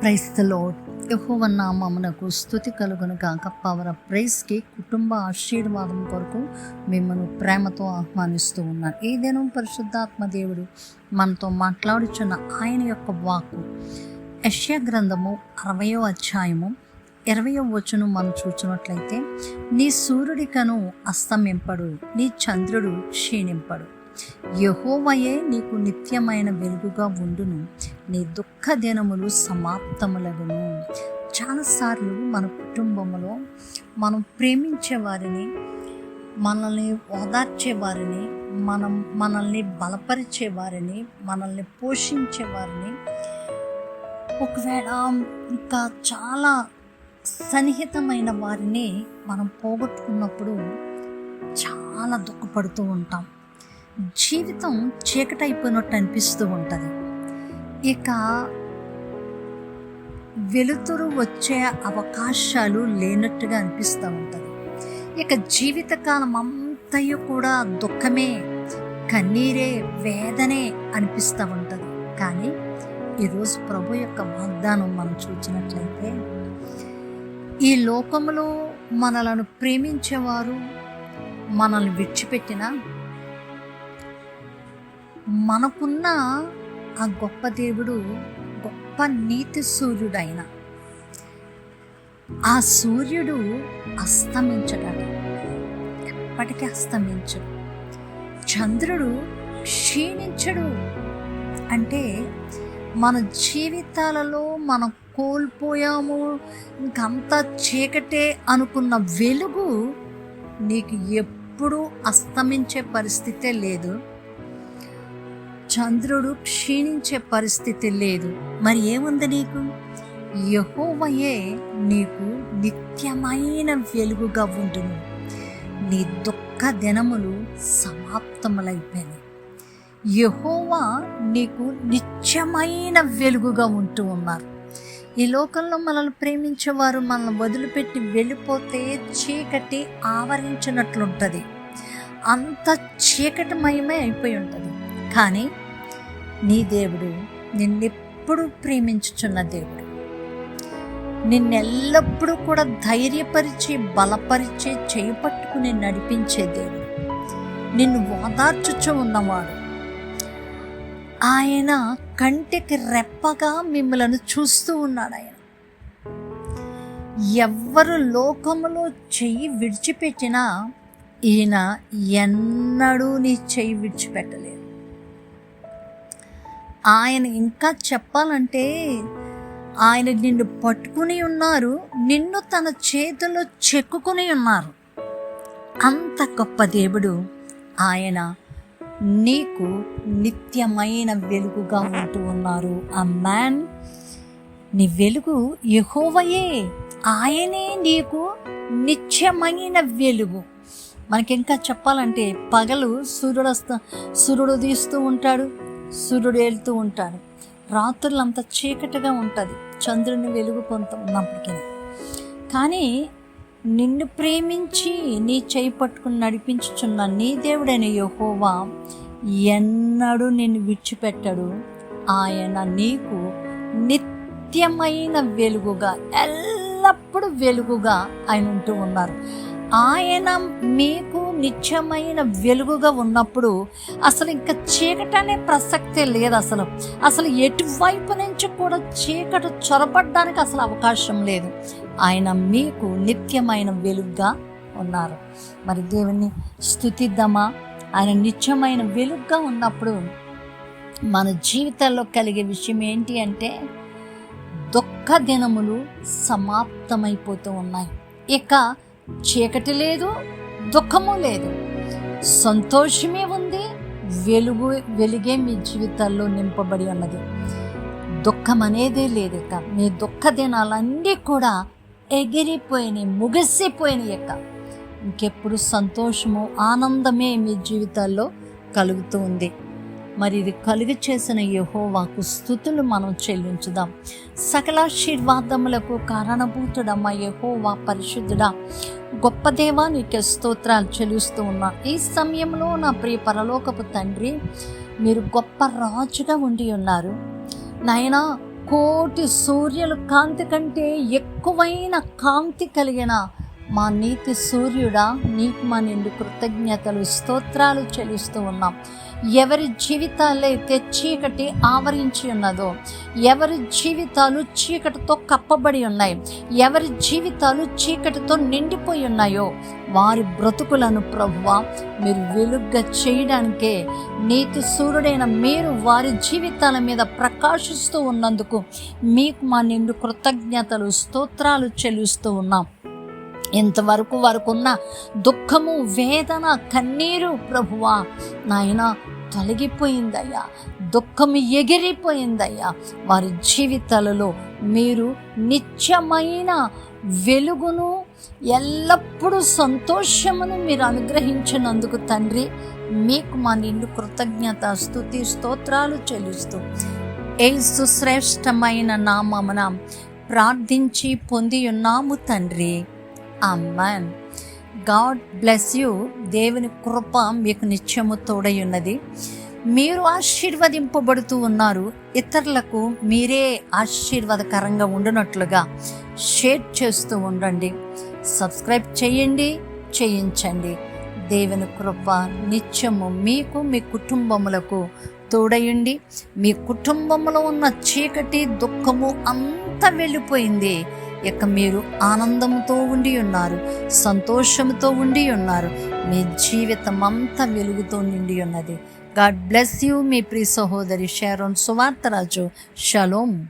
ప్రైస్లో యహోవ నామమునకు స్థుతి కలుగును గాక. పవర్ ఆఫ్ ప్రైస్కి కుటుంబ ఆశీర్వాదం కొరకు మిమ్మల్ని ప్రేమతో ఆహ్వానిస్తూ ఉన్నారు. ఈ దినం పరిశుద్ధాత్మ దేవుడు మనతో మాట్లాడుచున్న ఆయన యొక్క వాక్కు. యష్యా గ్రంథము అరవయో అధ్యాయము ఇరవయో వచనం మనం చూచినట్లయితే నీ సూర్యుడికను అస్తమింపడు నీ చంద్రుడు క్షీణింపడు. యహోవయే నీకు నిత్యమైన వెలుగుగా ఉండును. నీ దుఃఖ దినములు సమాప్తములగును చాలాసార్లు మన కుటుంబంలో మనం ప్రేమించే వారిని మనల్ని ఓదార్చే వారిని మనం మనల్ని బలపరిచే వారిని మనల్ని పోషించే వారిని ఒకవేళ ఇంకా చాలా సన్నిహితమైన వారిని మనం పోగొట్టుకున్నప్పుడు చాలా దుఃఖపడుతూ ఉంటాం. జీవితం చీకటైపోయినట్టు అనిపిస్తూ ఉంటుంది. ఇక వెలుతురు వచ్చే అవకాశాలు లేనట్టుగా అనిపిస్తూ ఉంటుంది. ఇక జీవితకాలం అంతయు కూడా దుఃఖమే కన్నీరే వేదనే అనిపిస్తూ ఉంటుంది. కానీ ఈరోజు ప్రభు యొక్క వాగ్దానం మనం చూసినట్లయితే ఈ లోకంలో మనలను ప్రేమించేవారు మనల్ని విడిచిపెట్టిన మనకున్న ఆ గొప్ప దేవుడు గొప్ప నీతి సూర్యుడైన. ఆ సూర్యుడు అస్తమించడాడు. ఎప్పటికీ అస్తమించడు. చంద్రుడు క్షీణించడు. అంటే మన జీవితాలలో మనం కోల్పోయాము ఇంకంతా చీకటే అనుకున్న వెలుగు నీకు ఎప్పుడూ అస్తమించే పరిస్థితే లేదు. చంద్రుడు క్షీణించే పరిస్థితి లేదు. మరి ఏముంది నీకు? యహోవయే నీకు నిత్యమైన వెలుగుగా ఉండును. నీ దుఃఖ దినములు సమాప్తములైపోయినాయి యహోవా నీకు నిత్యమైన వెలుగుగా ఉంటూ ఉన్నారు. ఈ లోకంలో మనల్ని ప్రేమించేవారు మనల్ని వదిలిపెట్టి వెళ్ళిపోతే చీకటి ఆవరించినట్లుంటుంది. అంత చీకటిమయమే అయిపోయి ఉంటుంది. కానీ నీ దేవుడు నిన్నెప్పుడు ప్రేమించుచున్న దేవుడు. నిన్నెల్లప్పుడూ కూడా ధైర్యపరిచి బలపరిచి చేయి పట్టుకుని నడిపించే దేవుడు. నిన్ను ఓదార్చుచు ఉన్నవాడు. ఆయన కంటికి రెప్పగా మిమ్మలను చూస్తూ ఉన్నాడు ఆయన. ఎవ్వరు లోకములో చెయ్యి విడిచిపెట్టినా ఈయన ఎన్నడూ నీ చెయ్యి విడిచిపెట్టలేదు. ఆయన ఇంకా చెప్పాలంటే ఆయన నిన్ను పట్టుకుని ఉన్నారు నిన్ను తన చేతిలో చెక్కుకుని ఉన్నారు. అంత గొప్ప దేవుడు ఆయన నీకు నిత్యమైన వెలుగుగా ఉంటూ ఉన్నారు. ఆ మ్యాన్ నీ వెలుగు యహోవయే. ఆయనే నీకు నిత్యమైన వెలుగు. మనకి ఇంకా చెప్పాలంటే పగలు సూర్యుడు సూర్యుడు తీస్తూ ఉంటాడు. సూర్యుడు వెళ్తూ ఉంటాడు. రాత్రులంతా చీకటిగా ఉంటుంది. చంద్రుని వెలుగు కొంత ఉన్నప్పటికీ. కానీ నిన్ను ప్రేమించి నీ చేయి పట్టుకుని నడిపించుచున్న నీ దేవుడైన యహోవా ఎన్నడూ నిన్ను విడిచిపెట్టడు. ఆయన నీకు నిత్యమైన వెలుగుగా ఎల్లప్పుడూ వెలుగుగా ఆయన ఉంటూ ఉన్నారు. ఆయన మీకు నిత్యమైన వెలుగుగా ఉన్నప్పుడు అసలు ఇంకా చీకటి అనే ప్రసక్తే లేదు అసలు. అసలు ఎటువైపు నుంచి కూడా చీకటి చొరబడడానికి అసలు అవకాశం లేదు. ఆయన మీకు నిత్యమైన వెలుగుగా ఉన్నారు. మరి దేవుణ్ణి స్థుతిద్దామా ఆయన నిత్యమైన వెలుగుగా ఉన్నప్పుడు మన జీవితాల్లో కలిగే విషయం ఏంటి అంటే దుఃఖ దినములు సమాప్తమైపోతూ ఉన్నాయి. ఇక చీకటి లేదు దుఃఖము లేదు. సంతోషమే ఉంది వెలుగు వెలుగే మీ జీవితాల్లో నింపబడి ఉన్నది. దుఃఖం అనేదే లేదు ఇక. మీ దుఃఖ దినాలన్నీ కూడా ఎగిరిపోయినాయి ముగిసిపోయినాయి ఇక. ఇంకెప్పుడు సంతోషము ఆనందమే మీ జీవితాల్లో కలుగుతూ ఉంది. మరి ఇది కలుగు చేసిన యహోవాకు స్థుతులు మనం చెల్లించుదాం. సకలాశీర్వాదములకు కారణభూతుడమ్మ యహోవా పరిశుద్ధుడా గొప్ప దేవా నీకే స్తోత్రాలు చెల్లిస్తూ ఉన్నా. ఈ సమయంలో నా ప్రియ పరలోకపు తండ్రి మీరు గొప్ప రాజుగా ఉండి ఉన్నారు. నాయనా కోటి సూర్యుల కాంతి కంటే ఎక్కువైన కాంతి కలిగిన మా నీతి సూర్యుడా నీకు మా నిండు కృతజ్ఞతలు స్తోత్రాలు చెల్లిస్తూ ఉన్నాం. ఎవరి జీవితాలైతే చీకటి ఆవరించి ఉన్నదో ఎవరి జీవితాలు చీకటితో కప్పబడి ఉన్నాయి ఎవరి జీవితాలు చీకటితో నిండిపోయి ఉన్నాయో వారి బ్రతుకులను ప్రభువ మీరు వెలుగ్గా చేయడానికే నీతి సూర్యుడైన మీరు వారి జీవితాల మీద ప్రకాశిస్తూ ఉన్నందుకు మీకు మా నిండు కృతజ్ఞతలు స్తోత్రాలు చెల్లిస్తూ ఉన్నాం. ఇంతవరకు వరకున్న దుఃఖము వేదన కన్నీరు ప్రభువా నాయన తొలగిపోయిందయ్యా. దుఃఖం ఎగిరిపోయిందయ్యా. వారి జీవితాలలో మీరు నిత్యమైన వెలుగును ఎల్లప్పుడూ సంతోషమును మీరు అనుగ్రహించినందుకు తండ్రి మీకు మా నిండు కృతజ్ఞత స్థుతి స్తోత్రాలు చెల్లిస్తూ ఏసు శ్రేష్టమైన నామమున ప్రార్థించి పొంది ఉన్నాము తండ్రి. అమ్మాన్ గాడ్ బ్లెస్ యూ దేవుని కృప మీకు నిత్యము తోడై ఉన్నది మీరు ఆశీర్వదింపబడుతూ ఉన్నారు. ఇతరులకు మీరే ఆశీర్వాదకరంగా ఉండునట్లుగా షేర్ చేస్తూ ఉండండి. సబ్స్క్రైబ్ చేయండి చేయించండి. దేవుని కృప నిత్యము మీకు మీ కుటుంబములకు తోడయుండి. మీ కుటుంబంలో ఉన్న చీకటి దుఃఖము అంతా వెళ్ళిపోయింది. ఇక మీరు ఆనందంతో ఉండి ఉన్నారు సంతోషంతో ఉండి ఉన్నారు మీ జీవితం అంతా వెలుగుతో నిండి ఉన్నది గాడ్ బ్లెస్ యూ మీ ప్రియ సహోదరి షారోన్ సువార్తరాజు. షలోమ్